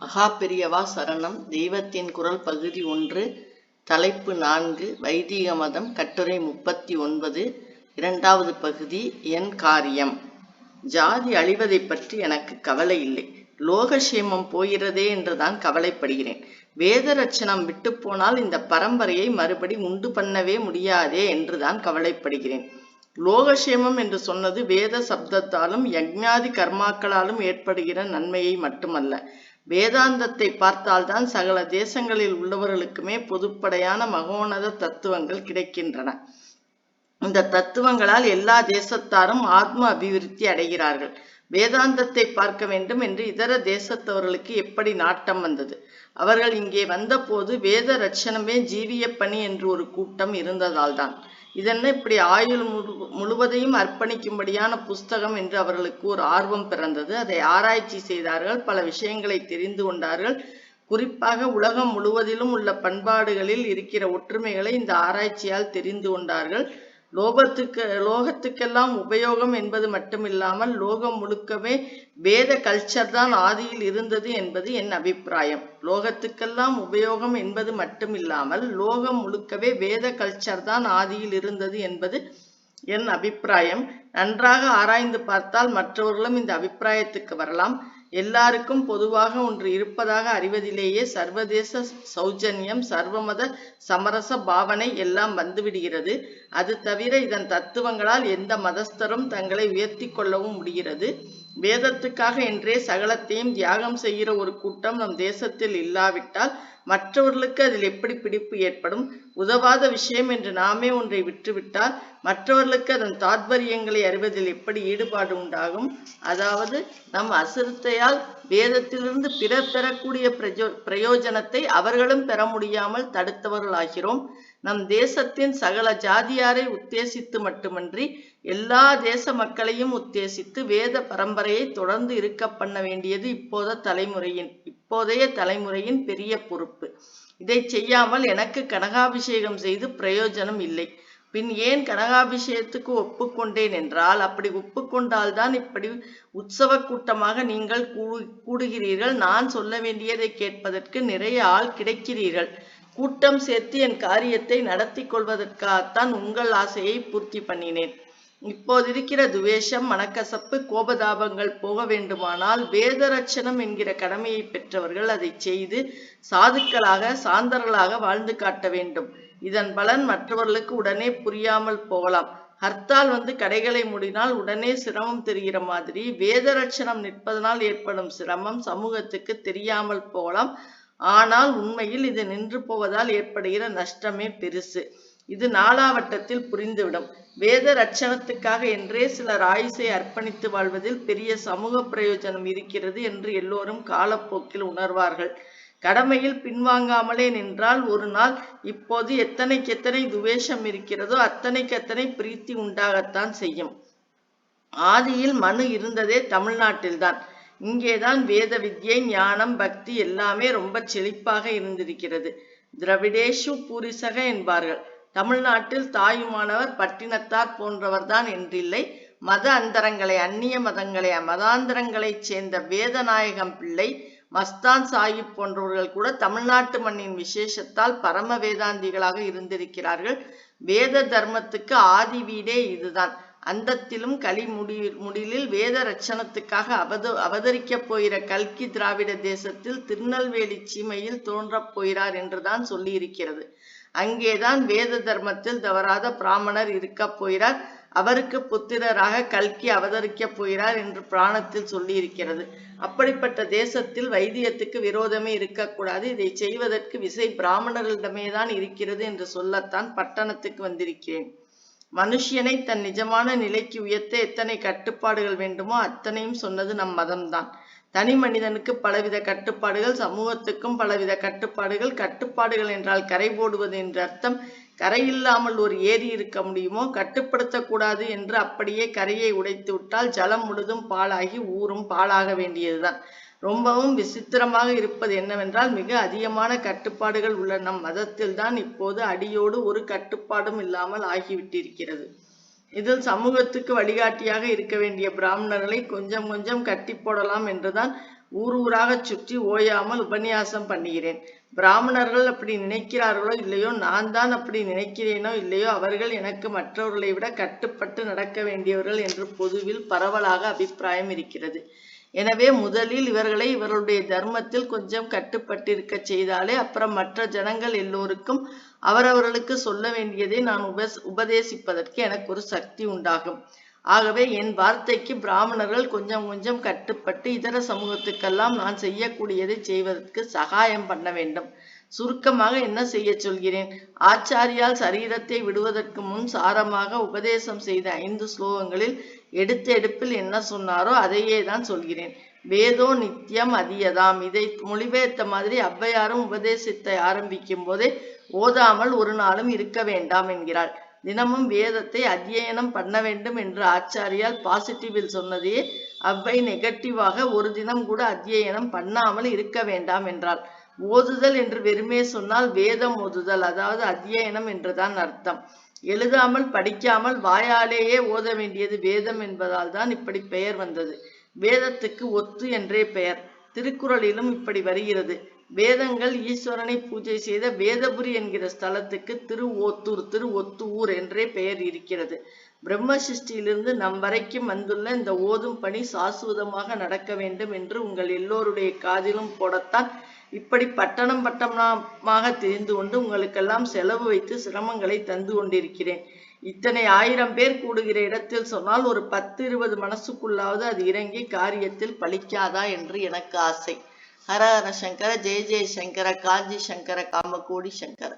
மகாபெரியவா சரணம் தெய்வத்தின் குரல் பகுதி ஒன்று தலைப்பு நான்கு வைதிக மதம் கட்டுரை முப்பத்தி ஒன்பது இரண்டாவது பகுதி என் காரியம். ஜாதி அழிவதைப் பற்றி எனக்கு கவலை இல்லை. லோகசேமம் போகிறதே என்றுதான் கவலைப்படுகிறேன். வேத ரட்சணம் விட்டு போனால் இந்த பரம்பரையை மறுபடி உண்டு பண்ணவே முடியாதே என்றுதான் கவலைப்படுகிறேன். லோகசேமம் என்று சொன்னது வேத சப்தத்தாலும் யஜ்ஞாதி கர்மாக்களாலும் ஏற்படுகிற நன்மையை மட்டுமல்ல. வேதாந்தத்தை பார்த்தால்தான் சகல தேசங்களில் உள்ளவர்களுக்குமே பொதுப்படையான மகோனத தத்துவங்கள் கிடைக்கின்றன. இந்த தத்துவங்களால் எல்லா தேசத்தாரும் ஆத்ம அபிவிருத்தி அடைகிறார்கள். வேதாந்தத்தை பார்க்க வேண்டும் என்று இதர தேசத்தவர்களுக்கு எப்படி நாட்டம் வந்தது? அவர்கள் இங்கே வந்தபோது வேத ரட்சணமே ஜீவிய பணி என்று ஒரு கூட்டம் இருந்ததால்தான். இதென்ன இப்படி ஆயுள் முழு முழுவதையும் அர்ப்பணிக்கும்படியான புஸ்தகம் என்று அவர்களுக்கு ஒரு ஆர்வம் பிறந்தது. அதை ஆராய்ச்சி செய்தார்கள் பல விஷயங்களை தெரிந்து கொண்டார்கள். குறிப்பாக உலகம் முழுவதிலும் உள்ள பண்பாடுகளில் இருக்கிற ஒற்றுமைகளை இந்த ஆராய்ச்சியால் தெரிந்து கொண்டார்கள். லோகத்துக்கு லோகத்துக்கெல்லாம் உபயோகம் என்பது மட்டுமில்லாமல் லோகம் முழுக்கவே வேத கல்ச்சர் தான் ஆதியில் இருந்தது என்பது என் அபிப்பிராயம். லோகத்துக்கெல்லாம் உபயோகம் என்பது மட்டுமில்லாமல் லோகம் முழுக்கவே வேத கல்ச்சர் தான் ஆதியில் இருந்தது என்பது என் அபிப்பிராயம். நன்றாக ஆராய்ந்து பார்த்தால் மற்றவர்களும் இந்த அபிப்பிராயத்துக்கு வரலாம். எல்லாருக்கும் பொதுவாக ஒன்று இருப்பதாக அறிவதிலேயே சர்வதேச சௌஜன்யம் சர்வமத சமரச பாவனை எல்லாம் வந்துவிடுகிறது. அது தவிர இதன் தத்துவங்களால் எந்த மதஸ்தரும் தங்களை உயர்த்தி கொள்ளவும் முடிகிறது. வேதத்துக்காக என்றே சகலத்தையும் தியாகம் செய்கிற ஒரு கூட்டம் நம் தேசத்தில் இல்லாவிட்டால் மற்றவர்களுக்கு அதில் எப்படி பிடிப்பு ஏற்படும்? உதவாத விஷயம் என்று நாமே ஒன்றை விட்டுவிட்டால் மற்றவர்களுக்கு அதன் தாத்பரியங்களை அறிவதில் எப்படி ஈடுபாடு உண்டாகும்? அதாவது நம் அசிரத்தையால் வேதத்திலிருந்து பிறர் பெறக்கூடிய பிரஜோ பிரயோஜனத்தை அவர்களும் பெற முடியாமல் தடுத்தவர்களாகிறோம். நம் தேசத்தின் சகல ஜாதியாரை உத்தேசித்து மட்டுமன்றி எல்லா தேச மக்களையும் உத்தேசித்து வேத பரம்பரையை தொடர்ந்து இருக்க பண்ண வேண்டியது இப்போத தலைமுறையின் இப்போதைய தலைமுறையின் பெரிய பொறுப்பு. இதை செய்யாமல் எனக்கு கனகாபிஷேகம் செய்து பிரயோஜனம் இல்லை. பின் ஏன் கனகாபிஷேகத்துக்கு ஒப்புக்கொண்டேன் என்றால் அப்படி ஒப்புக்கொண்டால்தான் இப்படி உற்சவ கூட்டமாக நீங்கள் கூடுகிறீர்கள். நான் சொல்ல வேண்டியதை கேட்பதற்கு நிறைய ஆள் கிடைக்கிறீர்கள். கூட்டம் சேர்த்து என் காரியத்தை நடத்தி கொள்வதற்காகத்தான் உங்கள் ஆசையை பூர்த்தி பண்ணினேன். இப்போதிருக்கிற துவேஷம் மனக்கசப்பு கோபதாபங்கள் போக வேண்டுமானால் வேத ரட்சணம் என்கிற கடமையை பெற்றவர்கள் அதை செய்து சாதுக்களாக சாந்தர்களாக வாழ்ந்து காட்ட வேண்டும். இதன் பலன் மற்றவர்களுக்கு உடனே புரியாமல் போகலாம். ஹர்த்தால் வந்து கடைகளை மூடினால் உடனே சிரமம் தெரிகிற மாதிரி வேத ரட்சணம் நிற்பதனால் ஏற்படும் சிரமம் சமூகத்துக்கு தெரியாமல் போகலாம். ஆனால் உண்மையில் இது நின்று போவதால் ஏற்படுகிற நஷ்டமே பெருசு. இது நாலாவட்டத்தில் புரிந்துவிடும். வேத ரட்சணத்துக்காக என்றே சிலர் ஆயுசை அர்ப்பணித்து வாழ்வதில் பெரிய சமூக பிரயோஜனம் இருக்கிறது என்று எல்லோரும் காலப்போக்கில் உணர்வார்கள். கடமையில் பின்வாங்காமலே நின்றால் ஒரு நாள் இப்போது எத்தனைக்கு எத்தனை துவேஷம் இருக்கிறதோ அத்தனைக்கு அத்தனை பிரீத்தி உண்டாகத்தான் செய்யும். ஆதியில் மனு இருந்ததே தமிழ்நாட்டில்தான். இங்கேதான் வேத வித்யை ஞானம் பக்தி எல்லாமே ரொம்ப செழிப்பாக இருந்திருக்கிறது. திரவிடேஷு பூரிசக என்பார்கள். தமிழ்நாட்டில் தாயுமானவர் பட்டினத்தார் போன்றவர்தான் என்றில்லை. மத அந்தரங்களை அந்நிய மதங்களை மதாந்தரங்களைச் சேர்ந்த வேதநாயகம் பிள்ளை மஸ்தான் சாஹிப் போன்றவர்கள் கூட தமிழ்நாட்டு மண்ணின் விசேஷத்தால் பரம வேதாந்திகளாக இருந்திருக்கிறார்கள். வேத தர்மத்துக்கு ஆதி வீடே இதுதான். அந்தத்திலும் கலி முடி முடிலில் வேத ரட்சணத்துக்காக அவத அவதரிக்கப் போகிற கல்கி திராவிட தேசத்தில் திருநெல்வேலி சீமையில் தோன்றப் போகிறார் என்றுதான் சொல்லியிருக்கிறது. அங்கேதான் வேத தர்மத்தில் தவறாத பிராமணர் இருக்கப் போகிறார். அவருக்கு புத்திரராக கல்கி அவதரிக்கப் போகிறார் என்று பிராணத்தில் சொல்லியிருக்கிறது. அப்படிப்பட்ட தேசத்தில் வைத்தியத்துக்கு விரோதமே இருக்கக்கூடாது இதை செய்வதற்கு விசை பிராமணர்களிடமே தான் இருக்கிறது என்று சொல்லத்தான் பட்டணத்துக்கு வந்திருக்கிறேன். மனுஷியனை தன் நிஜமான நிலைக்கு உயர்த்த எத்தனை கட்டுப்பாடுகள் வேண்டுமோ அத்தனையும் சொன்னது நம் மதம்தான். தனி மனிதனுக்கு பலவித கட்டுப்பாடுகள் சமூகத்துக்கும் பலவித கட்டுப்பாடுகள் கட்டுப்பாடுகள் என்றால் கரை போடுவது என்ற அர்த்தம் கரையில்லாமல் ஒரு ஏரி இருக்க முடியுமோ கட்டுப்படுத்தக்கூடாது என்று அப்படியே கரையை உடைத்து விட்டால் ஜலம் முழுதும் பாழாகி ஊரும் பாழாக வேண்டியதுதான். ரொம்பவும் விசித்திரமாக இருப்பது என்னவென்றால் மிக அதிகமான கட்டுப்பாடுகள் உள்ள நம் மதத்தில் தான் இப்போது அடியோடு ஒரு கட்டுப்பாடும் இல்லாமல் ஆகிவிட்டிருக்கிறது. இதில் சமூகத்துக்கு வழிகாட்டியாக இருக்க வேண்டிய பிராமணர்களை கொஞ்சம் கொஞ்சம் கட்டி போடலாம் என்றுதான் ஊர் ஊராகச் சுற்றி ஓயாமல் உபன்யாசம் பண்ணுகிறேன். பிராமணர்கள் அப்படி நினைக்கிறார்களோ இல்லையோ நான் தான் அப்படி நினைக்கிறேனோ இல்லையோ அவர்கள் எனக்கு மற்றவர்களை விட கட்டுப்பட்டு நடக்க வேண்டியவர்கள் என்று பொதுவில் பரவலாக அபிப்பிராயம் இருக்கிறது. எனவே முதலில் இவர்களை இவர்களுடைய தர்மத்தில் கொஞ்சம் கட்டுப்பட்டிருக்க செய்தாலே அப்புறம் மற்ற ஜனங்கள் எல்லோருக்கும் அவரவர்களுக்கு சொல்ல வேண்டியதை நான் உப உபதேசிப்பதற்கு எனக்கு ஒரு சக்தி உண்டாகும். ஆகவே என் வார்த்தைக்கு பிராமணர்கள் கொஞ்சம் கொஞ்சம் கட்டுப்பட்டு இதர சமூகத்துக்கெல்லாம் நான் செய்யக்கூடியதை செய்வதற்கு சகாயம் பண்ண வேண்டும். சுருக்கமாக என்ன செய்ய சொல்கிறேன்? ஆச்சாரியால் சரீரத்தை விடுவதற்கு முன் சாரமாக உபதேசம் செய்த ஐந்து ஸ்லோகங்களில் எடுத்த எடுப்பில் என்ன சொன்னாரோ அதையே தான் சொல்கிறேன். வேதோ நித்தியம் அதியதாம். இதை மொழிபெயர்த்த மாதிரி ஔவையாரும் உபதேசத்தை ஆரம்பிக்கும் போதே ஓதாமல் ஒரு நாளும் இருக்க வேண்டாம் என்கிறாள். தினமும் வேதத்தை அத்தியனம் பண்ண வேண்டும் என்று ஆச்சாரியால் பாசிட்டிவில் சொன்னதையே அவ்வை நெகட்டிவாக ஒரு தினம் கூட அத்தியனம் பண்ணாமல் இருக்க வேண்டாம் என்றாள். ஓதுதல் என்று வெறுமே சொன்னால் வேதம் ஓதுதல் அதாவது அத்தியனம் என்றுதான் அர்த்தம். எழுதாமல் படிக்காமல் வாயாலேயே ஓத வேண்டியது வேதம் என்பதால் தான் இப்படி பெயர் வந்தது. வேதத்துக்கு ஒத்து என்றே பெயர். திருக்குறளிலும் இப்படி வருகிறது. வேதங்கள் ஈஸ்வரனை பூஜை செய்த வேதபுரி என்கிற ஸ்தலத்துக்கு திரு ஓத்தூர் திரு ஒத்தூர் என்றே பெயர் இருக்கிறது. பிரம்ம சிருஷ்டியிலிருந்து நம் வரைக்கும் வந்துள்ள இந்த ஓதும் பணி சாஸ்வதமாக நடக்க வேண்டும் என்று உங்கள் எல்லோருடைய காதிலும் போடத்தான் இப்படி பட்டணம் பட்டணமாக தெரிந்து கொண்டு உங்களுக்கெல்லாம் செலவு வைத்து சிரமங்களை தந்து கொண்டிருக்கிறேன். இத்தனை ஆயிரம் பேர் கூடுகிற இடத்தில் சொன்னால் ஒரு பத்து இருபது மனசுக்குள்ளாவது அது இறங்கி காரியத்தில் பலிக்காதா என்று எனக்கு ஆசை. ஹர ஹர சங்கர ஜெய ஜெய சங்கர காஞ்சி சங்கர காமகோடி சங்கர.